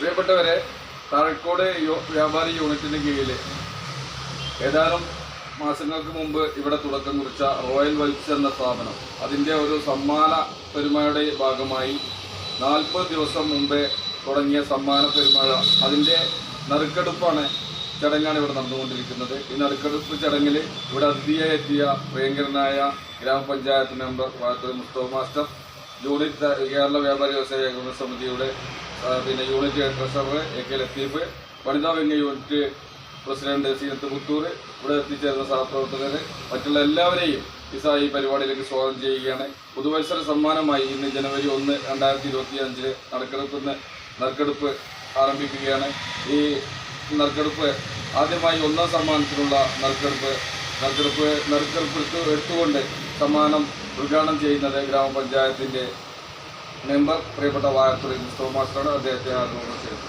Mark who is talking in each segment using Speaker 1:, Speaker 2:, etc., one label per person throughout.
Speaker 1: പ്രിയപ്പെട്ടവരെ താഴക്കോട് വ്യാപാരി യൂണിറ്റിന് കീഴിൽ ഏതാനും മാസങ്ങൾക്ക് മുമ്പ് ഇവിടെ തുടക്കം കുറിച്ച റോയൽ വെൽസ് എന്ന സ്ഥാപനം. അതിന്റെ ഒരു സമ്മാന പെരുമയുടെ ഭാഗമായി നാൽപ്പത് ദിവസം മുമ്പേ തുടങ്ങിയ സമ്മാന പെരുമഴ. അതിന്റെ നറുക്കെടുപ്പാണ് ചടങ്ങാണ് ഇവിടെ നടന്നുകൊണ്ടിരിക്കുന്നത്. ഈ നറുക്കെടുപ്പ് ചടങ്ങിൽ ഇവിടെ അതിഥിയായി എത്തിയ പ്രിയങ്കരനായ ഗ്രാമപഞ്ചായത്ത് member Vathur Musthafa master unit Kerala വ്യാപാരി വ്യവസായ ഏകോപന സമിതിയുടെ പിന്നെ unit treasurer A K Latheef. വനിതാ wing unit president Seenath Puthur. ഇവിടെ എത്തിച്ചേർന്ന സഹപ്രവർത്തകർ മറ്റുള്ള എല്ലാവരെയും ഈ ഈ പരിപാടിയിലേക്ക് സ്വാഗതം ചെയ്യുകയാണ്. പുതുവത്സര സമ്മാനമായി ഇന്ന് ജനുവരി ഒന്ന് രണ്ടായിരത്തി ഇരുപത്തി അഞ്ചിൽ നറുക്കെടുപ്പിന് നറുക്കെടുപ്പ് ആരംഭിക്കുകയാണ്. ഈ നറുക്കെടുപ്പ് ആദ്യമായി ഒന്നാം സമ്മാനത്തിനുള്ള നറുക്കെടുപ്പ്. നറുക്കെടുപ്പ് നറുക്കെടുപ്പ് എടുത്തു എടുത്തുകൊണ്ട് സമ്മാനം ഉദ്ഘാടനം ചെയ്യുന്നത് ഗ്രാമപഞ്ചായത്തിന്റെ മെമ്പർ പ്രിയപ്പെട്ട വാഴത്തുറി മുസ്തഫ മാസ്റ്ററാണ് അദ്ദേഹത്തെ ആഗ്രഹം ചെയ്തത്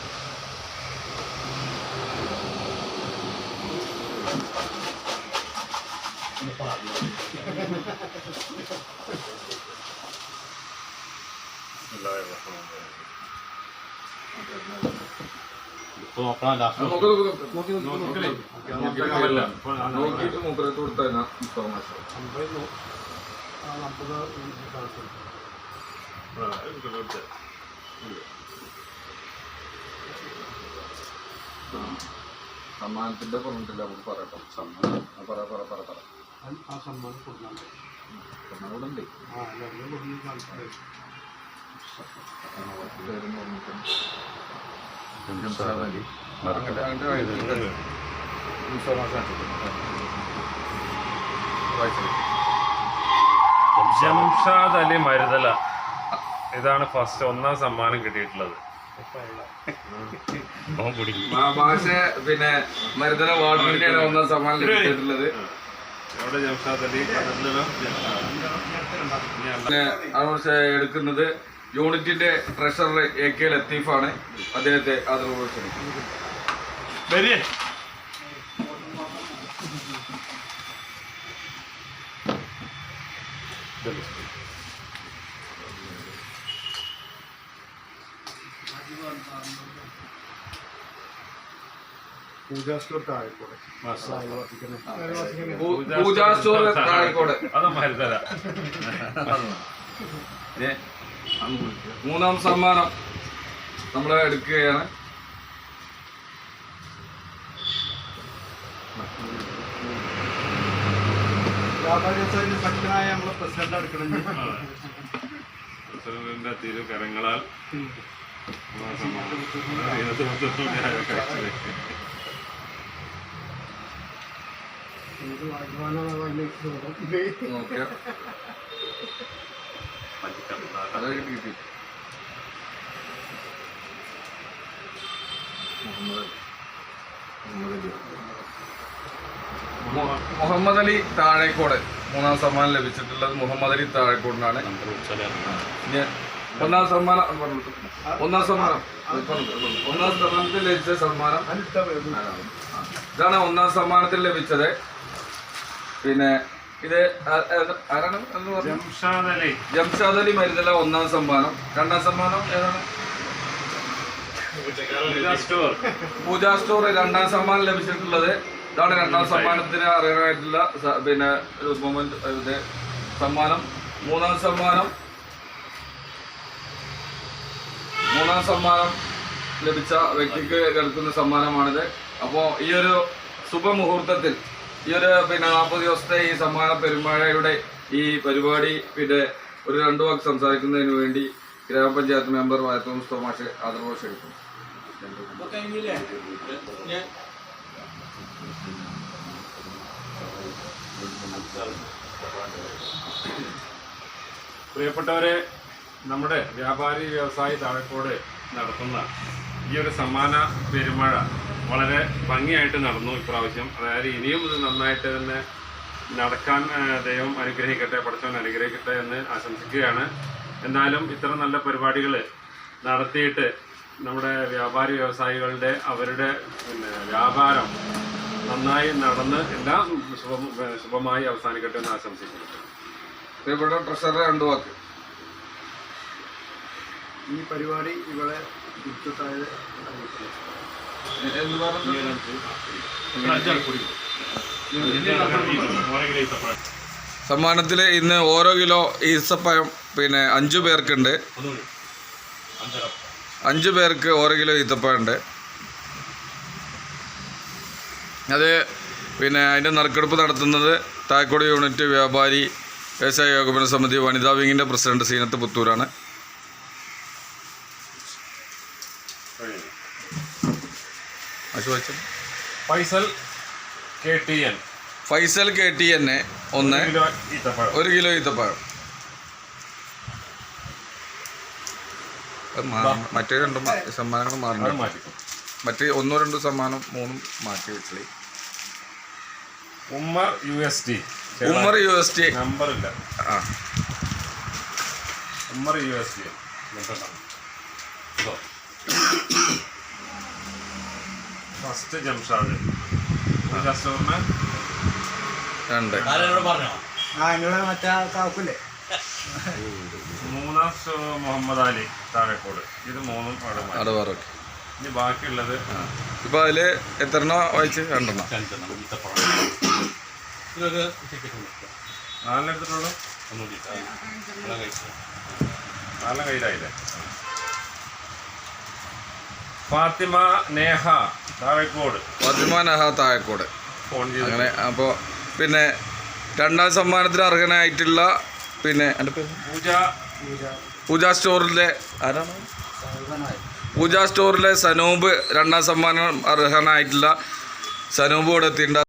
Speaker 1: നോക്ക്. നോക്ക് നോക്ക്. നോക്കിയിട്ട് മൂപ്പരത്ത് കൊടുത്താൽ മാസ്റ്റർ സമ്മാനത്തിന്റെ പറഞ്ഞിട്ടില്ല നമുക്ക് പറയട്ടോ സമ്മാനം ആ, പറ പറ പറ പറ
Speaker 2: ആ സമ്മാനം കൊടുക്കണം
Speaker 1: സമ്മാനം ഇവിടെ ഉണ്ട്
Speaker 2: ആ ഞങ്ങൾ കൊടുക്കുന്ന കാലത്ത്
Speaker 1: പേരും പറഞ്ഞിട്ടുണ്ട്. അങ്ങോട്ട് അങ്ങോട്ട് വായിച്ചിട്ട്. മുസ്തഫ മാസ്റ്റർ കാണിച്ചിട്ടുണ്ട്. വായിച്ചത്.
Speaker 3: ജംഷാദ് അലി മരുതല ഇതാണ് ഫസ്റ്റ് ഒന്നാം സമ്മാനം കിട്ടിയിട്ടുള്ളത്. ഓൻ കുടുങ്ങി
Speaker 1: മാ- ഭാഷ പിന്നെ മരുതല വാർഡിന്റെയാണ് ഒന്നാം സമ്മാനം
Speaker 3: കിട്ടിയിട്ടുള്ളത്. അവിടെ
Speaker 1: ജംഷാദലി? അത് എടുക്കുന്നത്. യൂണിറ്റിന്റെ ട്രഷറർ എ കെ ലത്തീഫാണ്. അദ്ദേഹത്തെ ആദരവ് ക്ഷണിക്കുന്നത്
Speaker 2: പൂജാ സ്റ്റോർ താഴെക്കൂടെ അയൽവാസികളെ
Speaker 1: പൂ- പൂജാ സ്റ്റോർ താഴെക്കോട്.
Speaker 3: അത് മരുതല
Speaker 1: ഏ, മൂന്നാം സമ്മാനം നമ്മൾ എടുക്കുകയാണ്.
Speaker 2: വ്യാപാരി ശക്തനായ നമ്മളെ പ്രസിഡന്റ് എടുക്കണം.
Speaker 3: പ്രസിഡന്റിന്റെ തിരു കരങ്ങളാൽ ഒന്നാം സമ്മാനം.
Speaker 2: വാഗ്ദാനമാണ്.
Speaker 1: നോക്കിയ? കിട്ടി മുഹമ്മദ്. അലി. താഴേക്കോട്. മൂന്നാം സമ്മാനം ലഭിച്ചിട്ടുള്ളത് മുഹമ്മദ് അലി താഴേക്കോടിനാണ്. ഇനി ഒന്നാം സമ്മാനം ഒന്നാം സമ്മാനം. ഒന്നാം സമ്മാനത്തിൽ ലഭിച്ച സമ്മാനം. ഇതാണ് ഒന്നാം സമ്മാനത്തിൽ ലഭിച്ചത്. പിന്നെ ഇത് ജംഷാദലി ആരാണ് എന്ന് പറഞ്ഞു?
Speaker 3: ജംഷാദ് അലി.
Speaker 1: ജംഷാദ് മരുതല ഒന്നാം സമ്മാനം രണ്ടാം സമ്മാനം ഏതാണ്?
Speaker 3: പൂജാ സ്റ്റോർ.
Speaker 1: രണ്ടാം സമ്മാനം ലഭിച്ചിട്ടുള്ളത്. ഇതാണ് രണ്ടാം സമ്മാനത്തിന് അറിയാനായിട്ടുള്ള പിന്നെ മൊമെന്റ് സമ്മാനം മൂന്നാം സമ്മാനം മൂന്നാം സമ്മാനം ലഭിച്ച വ്യക്തിക്ക് കേൾക്കുന്ന സമ്മാനമാണിത് അപ്പോൾ ഈ ഒരു ശുഭമുഹൂർത്തത്തിൽ ഈ ഒരു പിന്നെ നാൽപ്പത് ദിവസത്തെ ഈ സമ്മാന പെരുമഴയുടെ ഈ പരിപാടി പിന്നെ ഒരു രണ്ടു വാക്ക് സംസാരിക്കുന്നതിന് വേണ്ടി ഗ്രാമപഞ്ചായത്ത് മെമ്പർ വയത്തോമസ് മുസ്തഫ മാഷ് ആദരവ് ക്ഷണിക്കുന്നു
Speaker 3: പ്രിയപ്പെട്ടവരെ നമ്മുടെ വ്യാപാരി വ്യവസായി താഴെക്കോട് നടത്തുന്ന ഈ ഒരു സമ്മാന പെരുമഴ വളരെ ഭംഗിയായിട്ട് നടന്നു ഇപ്രാവശ്യം. അതായത് ഇനിയും ഇത് നന്നായിട്ട് തന്നെ നടക്കാൻ ദൈവം അനുഗ്രഹിക്കട്ടെ പഠിച്ചവൻ അനുഗ്രഹിക്കട്ടെ എന്ന് ആശംസിക്കുകയാണ്. എന്തായാലും ഇത്തരം നല്ല പരിപാടികൾ നടത്തിയിട്ട് നമ്മുടെ വ്യാപാരി വ്യവസായികളുടെ അവരുടെ പിന്നെ വ്യാപാരം നന്നായി നടന്ന് എല്ലാം ശുഭം ശുഭമായി അവസാനിക്കട്ടെ എന്ന് ആശംസിക്കുന്നു.
Speaker 1: ഇവിടെ പ്രഷർ രണ്ടു വാക്ക്
Speaker 2: ഈ പരിപാടി ഇവിടെ
Speaker 1: പറഞ്ഞു സമ്മാനത്തിൽ ഇന്ന് ഓരോ കിലോ ഈത്തപ്പഴം പിന്നെ അഞ്ചു പേർക്കുണ്ട്. അഞ്ചു പേർക്ക് ഓരോ കിലോ ഈത്തപ്പഴം ഉണ്ട് അത് പിന്നെ അതിന്റെ നറുക്കെടുപ്പ് നടത്തുന്നത് താക്കോട് യൂണിറ്റ് വ്യാപാരി വ്യവസായ ഏകോപന സമിതി വനിതാ വിങ്ങിന്റെ president Zeenath പുത്തൂരാണ്.
Speaker 3: Faisal K T N.
Speaker 1: Faisal K T എന്നെ ഒന്ന് ഒരു കിലോ ഈത്തപ്പഴം. മറ്റേ രണ്ടും സമ്മാനങ്ങൾ
Speaker 3: മാറി
Speaker 1: മറ്റേ. ഒന്നോ രണ്ടോ സമ്മാനം മൂന്നും മാറ്റി വെച്ചേ
Speaker 3: Ummer U S T.
Speaker 1: Ummer U S T.
Speaker 3: Number ഇല്ല
Speaker 1: ആ.
Speaker 3: Ummer U S T. First Jamshad. ഒരു കസ്റ്റമറിന്
Speaker 1: രണ്ട്.
Speaker 2: ആ മറ്റേ
Speaker 3: മൂന്നാം ഷോ മുഹമ്മദ് അലി താഴെക്കോട്. ഇത് മൂന്നും ഇനി ബാക്കിയുള്ളത്
Speaker 1: ഇപ്പൊ അതിൽ എത്രണ്ണ വായിച്ച്? രണ്ടെണ്ണം.
Speaker 3: നാലെണ്ണം എടുത്തിട്ടുള്ളൂ? നാലെണ്ണം കയ്യിലായില്ലേ? ഫാത്തിമ നേഹ താഴെക്കോട്.
Speaker 1: താഴക്കോട്.
Speaker 3: ഫോൺ ചെയ്ത്
Speaker 1: അങ്ങനെ അപ്പോൾ പിന്നെ രണ്ടാം സമ്മാനത്തിന് അർഹനായിട്ടുള്ള പിന്നെ എന്റെ പേര്?
Speaker 3: പൂജ.
Speaker 1: പൂജ സ്റ്റോറിലെ ആരാണ്? പൂജ സ്റ്റോറിലെ സനൂപ് രണ്ടാം സമ്മാനം അർഹനായിട്ടുള്ള സനൂപ് കൂടെ എത്തിയിട്ടുണ്ട്.